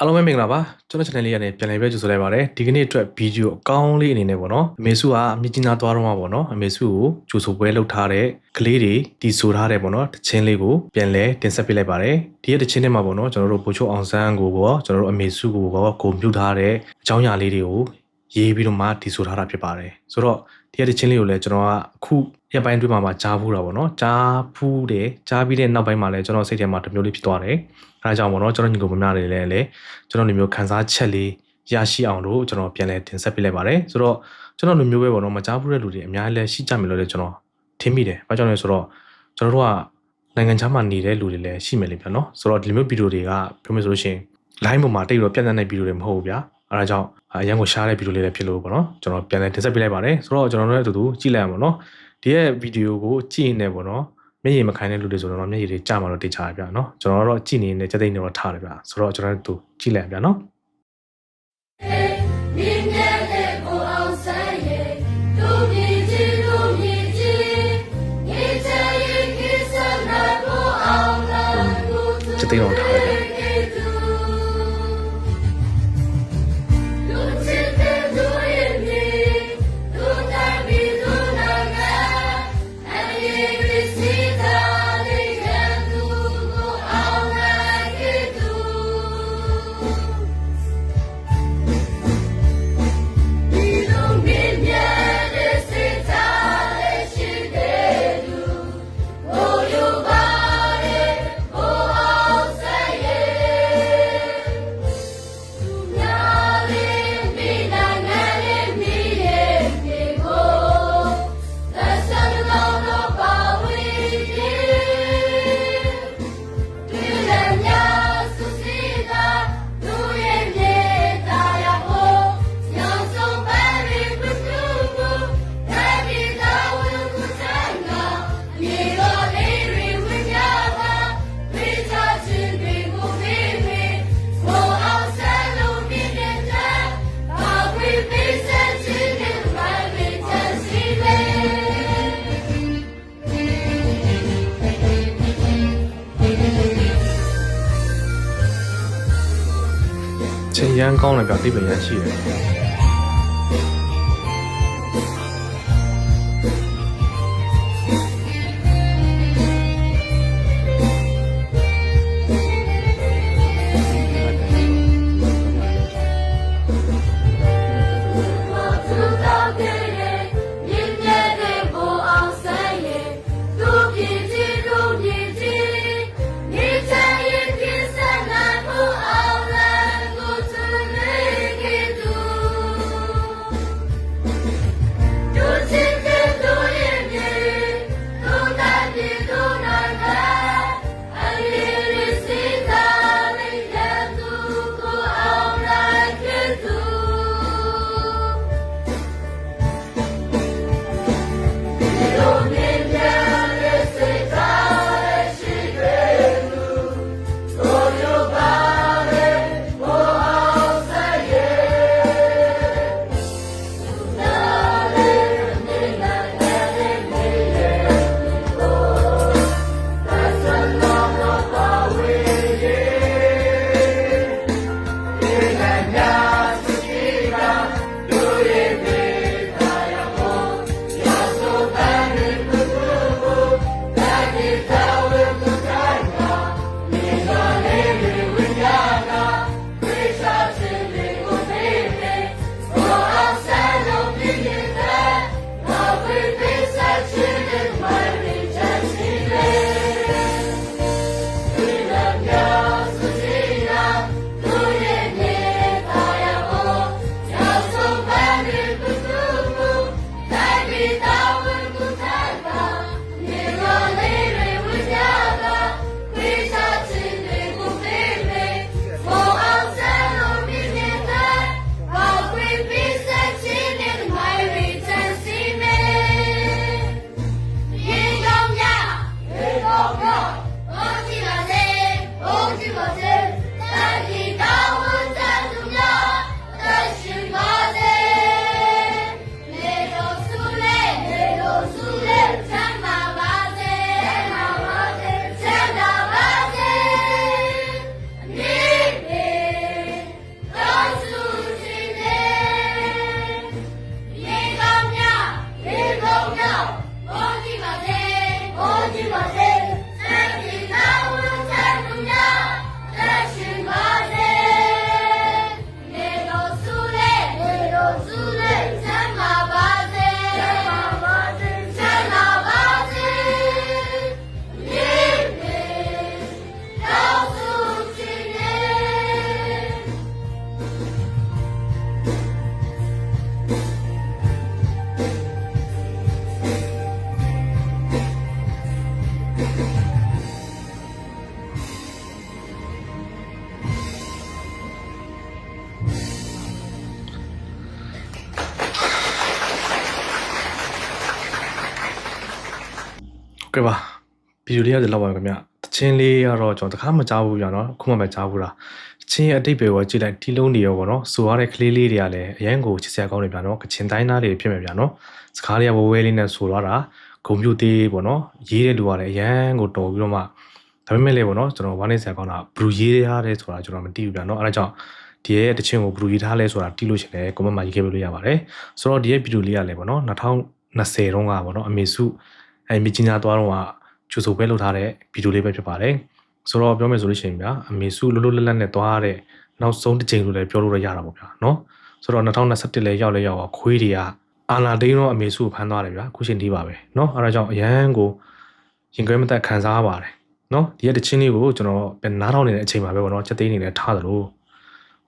အားလုံးပဲမင်္ဂလာပါကျွန်တော် channel လေးကနေပြန်လည်ပဲကြိုဆိုလိုက်ပါတယ်ဒီကနေ့အတွက်ဗီဒီယိုအကောင်းလေးအနေနဲ့ပေါ့နော်အမေစုကမြကြီးနားသွားတော့မှာပေါ့နော်အမေစုကိုကြိုဆိုပွဲလုပ်ထားတဲ့ကလေးတွေတီဆိုထားတဲ့ပေါ့နော်တချင်းလေးကိုပြန်လဲတင်ဆက်ပေးလိုက်ပါတယ်ဒီရဲ့တချင်းထဲမှာပေါ့နော်ကျွန်တော်တို့ပိုချိုအောင်ဆန်းကိုပေါ့ကျွန်တော်တို့အမေစုကိုပေါ့ကိုမြုပ်ထားတဲ့အကြောင်းအရာလေးတွေကိုရေးပြီးတော့မှတီဆိုထားတာဖြစ်ပါတယ်ဆိုတော့ဒီရဲ့တချင်းလေးကိုလည်းကျွန်တော်ကအခု ရက်ပိုင်းတွင်းမှာမှကြားဖူးတာပေါ့နော်ကြားဖူးတယ်ကြားပြီးတဲ့နောက်ပိုင်းမှာလည်းကျွန်တော်စိတ်ထဲမှာတစ်မျိုးလေးဖြစ်သွားတယ်အဲဒါကြောင့်ပေါ့နော်ကျွန်တော်ညီကိုမမတွေလည်းလည်းကျွန်တော်လူမျိုးခန်းစားချက်လေးရရှိအောင်လို့ကျွန်တော်ပြန်လဲတင်ဆက်ပေးလိုက်ပါတယ်ဆိုတော့ကျွန်တော်လူမျိုးပဲပေါ့နော်မကြားဘူးတဲ့လူတွေအများကြီးလည်းရှိကြမယ်လို့လည်းကျွန်တော်ထင်မိတယ်။ဘာကြောင့်လဲဆိုတော့ကျွန်တော်တို့ကနိုင်ငံခြားမှာနေတဲ့လူတွေလည်းရှိမယ်လေဗျာနော်။ဆိုတော့ဒီလိုမျိုးဗီဒီယိုတွေကပြောမယ်ဆိုလို့ရှိရင် line ပေါ်မှာတိတ်တော့ပြန့်နှံ့တဲ့ဗီဒီယိုတွေမဟုတ်ဘူးဗျာ။အဲဒါကြောင့်အရန်ကိုရှားတဲ့ဗီဒီယိုလေးလည်းဖြစ်လို့ပေါ့နော်။ကျွန်တော်ပြန်လဲတင်ဆက်ပေးလိုက်ပါတယ်။ဆိုတော့ကျွန်တော်တို့လည်းအတူတူကြည့်လိုက်အောင်ပေါ့နော်။ ဒီရဲ့ဗီဒီယိုကိုကြည့်နေပေါ့နော်။မျက်ရည်မခိုင်တဲ့လူတွေဆိုတော့မျက်ရည်တွေကျမှာတော့တိတ်ချရဗျာနော်။ကျွန်တော်တို့ကြည့်နေနေစက်သိနေတော့ထားတယ်ဗျာ။ဆိုတော့ကျွန်တော်တို့ကြည့်လိုက်ဗျာနော်။မြင်းမြတ်တဲ့ကိုအောင်ဆိုင်ရဲ့တို့မြည်ကြီးတို့မြည်ကြီးမြေချေရဲ့ကိစ္စနာကိုအောင်လာကိုသူစက်သိတော့ ချိန်ရမ်းကောင်းတယ်ဗျ ဟုတ်ကဲ့ပါဗီဒီယိုလေးရတဲ့လောက်ပါခင်ဗျတချင်းလေးကတော့ကျွန်တော်တခါမှကြားဘူးပြနော်အခုမှပဲကြားဘူးလားတချင်းရဲ့အတိတ်ပဲကိုကြည့်လိုက်တီလုံးတွေရောပေါ့နော်ဆိုရတဲ့ကလေးလေးတွေကလည်းအရန်ကိုချစ်စရာကောင်းနေပြနော်ကချင်တိုင်းသားတွေဖြစ်မယ်ပြနော်စကားလေးကဝဝဲလေးနဲ့ဆိုရတာဂုံပြူသေးပေါ့နော်ရေးတဲ့လူကလည်းအရန်ကိုတော်ပြီးတော့မှဒါပေမဲ့လည်းပေါ့နော်ကျွန်တော်ဝမ်းနေစရာကောင်းတာဘလူးရေးရတဲ့ဆိုတာကျွန်တော်မသိဘူးပြနော်အဲဒါကြောင့်ဒီရဲ့တချင်းကိုဘလူးရေးထားလဲဆိုတာတီးလို့ရှိရင်လည်း comment မှာရေးခဲ့ပေးလို့ရပါတယ်ဆိုတော့ဒီရဲ့ဗီဒီယိုလေးကလည်းပေါ့နော်2020တုန်းကပေါ့နော်အမေစု အဲဒီမြကြီးနားသွားတော့ကကျူဆိုပွဲလုပ်ထားတဲ့ဗီဒီယိုလေးပဲဖြစ်ပါတယ်ဆိုတော့ပြောမယ်ဆိုလို့ရှိရင်ဗျာအမေစုလွတ်လွတ်လပ်လပ်နဲ့သွားတဲ့နောက်ဆုံးတစ်ချိန်လို့လည်းပြောလို့ရတာပေါ့ဗျာနော်ဆိုတော့2021လဲရောက်လဲရောက်ပါခွေးတွေကအာနာဒိန်းတော့အမေစုကိုဖမ်းသွားတယ်ဗျာခုချိန်ဒီပါပဲနော်အဲဒါကြောင့်အရန်ကိုရင်ခွဲမသက်ခံစားပါတယ်နော်ဒီရက်တချင်းလေးကိုကျွန်တော်ပြန်နားထောင်နေတဲ့အချိန်မှာပဲပေါ့နော်ချက်သိန်းနေလဲထားသလို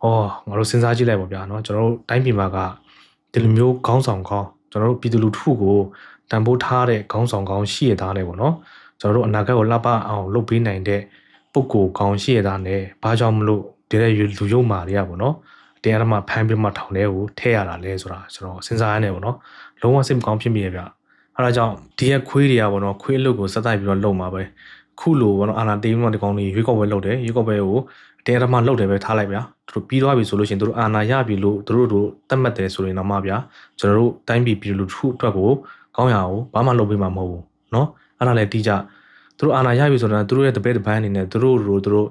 ဟောငါတို့စဉ်းစားကြည့်လိုက်ပေါ့ဗျာနော်ကျွန်တော်တို့တိုင်းပြည်မှာကဒီလိုမျိုးခေါင်းဆောင်ခေါင်းကျွန်တော်တို့ပြည်သူလူထုကို တန်ဖိုးထားတဲ့ခေါင်းဆောင်ကောင်းရှိရသားနဲ့ပေါ့နော်ကျွန်တော်တို့အနာဂတ်ကိုလှပအောင်လုပ်ပေးနိုင်တဲ့ပုံကိုကောင်းရှိရသားနဲ့ဘာကြောင့်မလို့ဒီတဲ့လူယုံမာတွေကပေါ့နော်တရားဓမ္မဖမ်းပြီးမှထောင်ထဲကိုထည့်ရတာလဲဆိုတာကျွန်တော်စဉ်းစားရနေပေါ့နော်လုံးဝစိတ်မကောင်းဖြစ်မိရဲ့ဗျအဲဒါကြောင့်ဒီရဲ့ခွေးတွေကပေါ့နော်ခွေးအလုပ်ကိုစက်တိုက်ပြီးတော့လုပ်မှာပဲခုလိုပေါ့နော်အာနာတေးမှဒီကောင်တွေရွေးကောက်ပွဲလုပ်တယ်ရွေးကောက်ပွဲကိုတရားဓမ္မလုပ်တယ်ပဲထားလိုက်ဗျာသူတို့ပြီးသွားပြီဆိုလို့ရှိရင်သူတို့အာနာရပြီလို့သူတို့တို့တတ်မှတ်တယ်ဆိုရင်တော့မှဗျာကျွန်တော်တို့တိုင်းပြည်ပြည်လူထုအတွက်ကို ကောင်းရအောင်ဘာမှလုပ်ပေးမှာမဟုတ်ဘူးเนาะအဲ့ဒါလည်းတီးကြသူတို့အာဏာရပြီဆိုတာသူတို့ရဲ့တပည့်တပန်းအနေနဲ့သူတို့တို့သူတို့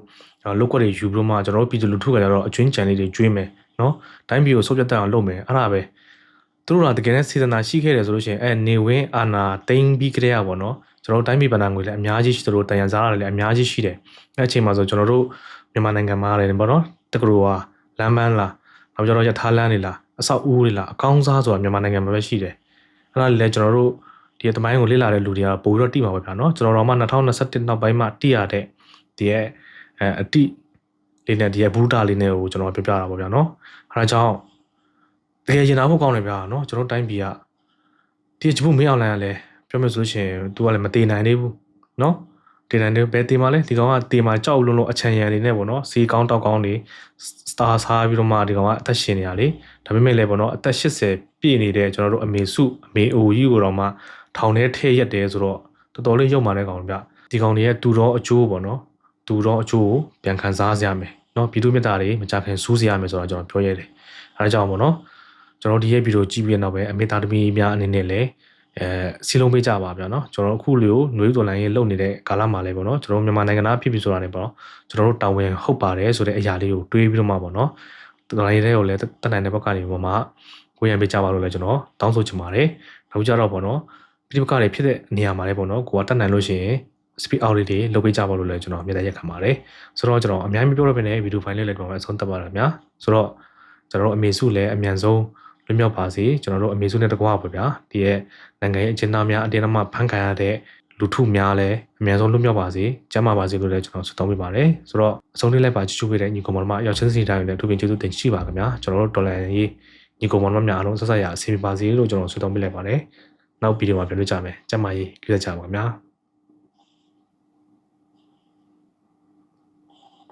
လောက်ကွက်တွေယူပြီးတော့မှကျွန်တော်တို့ပြည်သူလူထုကကြတော့အကျွင်းကြံလေးတွေကျွေးမယ်เนาะတိုင်းပြည်ကိုဆုတ်ပြတ်တတ်အောင်လုပ်မယ်အဲ့ဒါပဲသူတို့ကတကယ်နဲ့စေတနာရှိခဲ့တယ်ဆိုလို့ရှိရင်အဲနေဝင်းအာဏာတိမ့်ပြီးကြတဲ့อ่ะဗောနော်ကျွန်တော်တို့တိုင်းပြည်ဗန္ဒာငွေလည်းအများကြီးရှိသလိုတန်ရန်စားရတယ်လည်းအများကြီးရှိတယ်အဲ့အချိန်မှာဆိုကျွန်တော်တို့မြန်မာနိုင်ငံမှာလည်းဗောနော်တက္ကသိုလ်ကလမ်းပန်းလားနောက်ကျတော့ရထားလမ်းတွေလားအဆောက်အဦတွေလားအကောင်းစားဆိုတာမြန်မာနိုင်ငံမှာပဲရှိတယ် အဲ့ဒါလည်းကျွန်တော်တို့ဒီသမိုင်းကိုလေ့လာတဲ့လူတွေကပိုပြီးတော့တိမှာပဲဗျာနော်ကျွန်တော်တို့မှ2021နောက်ပိုင်းမှာတိရတဲ့ဒီရဲ့အဲအတိလေးနဲ့ဒီရဲ့ဘူတာလေးနဲ့ကိုကျွန်တော်ပြောပြတာပေါ့ဗျာနော်အဲဒါကြောင့်တကယ်ရင်နာဖို့ကောင်းတယ်ဗျာနော်ကျွန်တော်တိုင်းပြည်ကဒီချဖို့မင်းအောင်လိုင်းကလည်းပြောမယ်ဆိုလို့ရှိရင် तू ကလည်းမတည်နိုင်သေးဘူးနော်တည်နိုင်တယ်ဘယ်တည်မှာလဲဒီကောင်ကတည်မှာကြောက်လုံးလုံးအချံရံနေနဲ့ပေါ့နော်စီကောင်းတောက်ကောင်းနေစတာစားပြီးတော့မှဒီကောင်ကအသက်ရှင်နေရလေဒါပေမဲ့လည်းပေါ့နော်အသက်80 ပြည့်နေတဲ့ကျွန်တော်တို့အမေစုအမေအိုကြီးကိုတော့မှထောင်ထဲထည့်ရက်တယ်ဆိုတော့တော်တော်လေးရုပ်မာတဲ့ကောင်ဗျဒီကောင်တွေရဲ့တူတော်အကျိုးပေါ့နော်တူတော်အကျိုးကိုပြန်ခံစားရမယ်နော်ဗီဒီယိုမြတ်တာတွေမကြခင်စူးစရမယ်ဆိုတော့ကျွန်တော်ပြောရတယ်အဲဒါကြောင့်ပေါ့နော်ကျွန်တော်ဒီရဲ့ဗီဒီယိုကြည့်ပြီးတဲ့နောက်ပဲအမေသားသမီးများအနေနဲ့လည်းအဲစီလုံးပေးကြပါဗျာနော်ကျွန်တော်အခုလိုຫນွေးတော်လိုင်းရေးလုပ်နေတဲ့ကာလမှာလည်းပေါ့နော်ကျွန်တော်မြန်မာနိုင်ငံသားဖြစ်ပြီဆိုတာနဲ့ပေါ့နော်ကျွန်တော်တို့တာဝန်ဟုတ်ပါတယ်ဆိုတဲ့အရာလေးကိုတွေးပြီးတော့မှပေါ့နော်တော်လိုင်းရေးတွေကိုလည်းတက်နိုင်တဲ့ဘက်ကနေပေါ့မှ ကိုရံပေးကြပါလို့လည်းကျွန်တော်တောင်းဆိုချင်ပါတယ်နောက်ကြတော့ပေါ့နော်ပြိပကတွေဖြစ်တဲ့နေရာမှာလည်းပေါ့နော်ကိုကတတ်နိုင်လို့ရှိရင် speed out လေးတွေလုပ်ပေးကြပါလို့လည်းကျွန်တော်မြေသားရက်ခံပါတယ်ဆိုတော့ကျွန်တော်အများကြီးမပြောတော့ဘဲနဲ့ဗီဒီယိုဖိုင်လေးလည်းကျွန်တော်အဆုံးသတ်ပါရမြာဆိုတော့ကျွန်တော်တို့အမေစုလည်းအမြန်ဆုံးလွတ်မြောက်ပါစေကျွန်တော်တို့အမေစုနဲ့တကွာပါဗျာဒီရဲ့နိုင်ငံရေးအကျဉ်းသားများအတင်းအဓမ္မဖမ်းခံရတဲ့လူထုများလည်းအမြန်ဆုံးလွတ်မြောက်ပါစေကျန်းမာပါစေလို့လည်းကျွန်တော်ဆုတောင်းပေးပါတယ်ဆိုတော့အဆုံးလေးလိုက်ပါချစ်ချူပေးတဲ့ညီကောင်မတို့အရောက်ချင်းစီတိုင်းလည်းအထူးပင်ကျေးဇူးတင်ရှိပါခင်ဗျာကျွန်တော်တို့ဒေါ်လာရေး ညီကောင်မတို့များအားလုံးဆက်ဆက်ရအဆင်ပြေပါစေလို့ကျွန်တော်ဆုတောင်းပေးလိုက်ပါတယ်နောက်ဗီဒီယိုမှာပြန်တွေ့ကြမယ်ကျမကြီးကြည့်ကြပါခင်ဗျာ